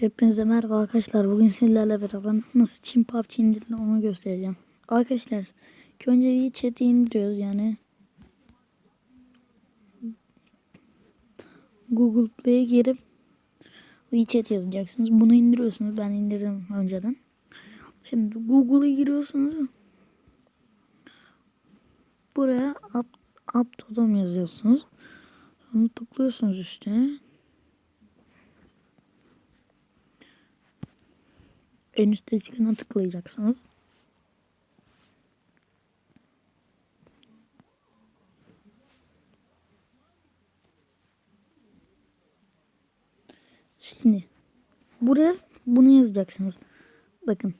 Hepinize merhaba arkadaşlar. Bugün sizlerle beraber nasıl Çin PUBG indirilir onu göstereceğim. Arkadaşlar önce chat'i indiriyoruz yani. Google Play'e girip WeChat yazacaksınız. Bunu indiriyorsunuz. Ben indirdim önceden. Şimdi Google'a giriyorsunuz. Buraya up, up to dom yazıyorsunuz. Sonra tıklıyorsunuz üstüne. En üstte çıkana tıklayacaksınız. Şimdi buraya bunu yazacaksınız. Bakın.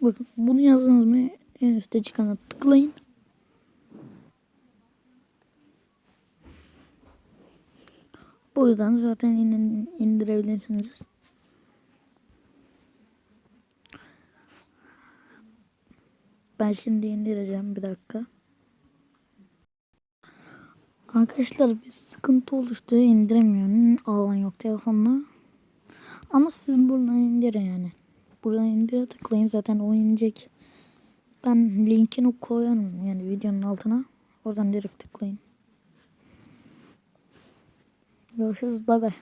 Bakın bunu yazdınız mı en üstte çıkana tıklayın. Buradan zaten in- indirebilirsiniz. Ben şimdi indireceğim bir dakika. Arkadaşlar bir sıkıntı oluştu. indiremiyorum. Alan yok telefonla. Ama siz buradan indirin yani. Buradan indire tıklayın zaten o inecek. Ben linkini koyarım yani videonun altına. Oradan direkt tıklayın. Görüşürüz. Bay bay.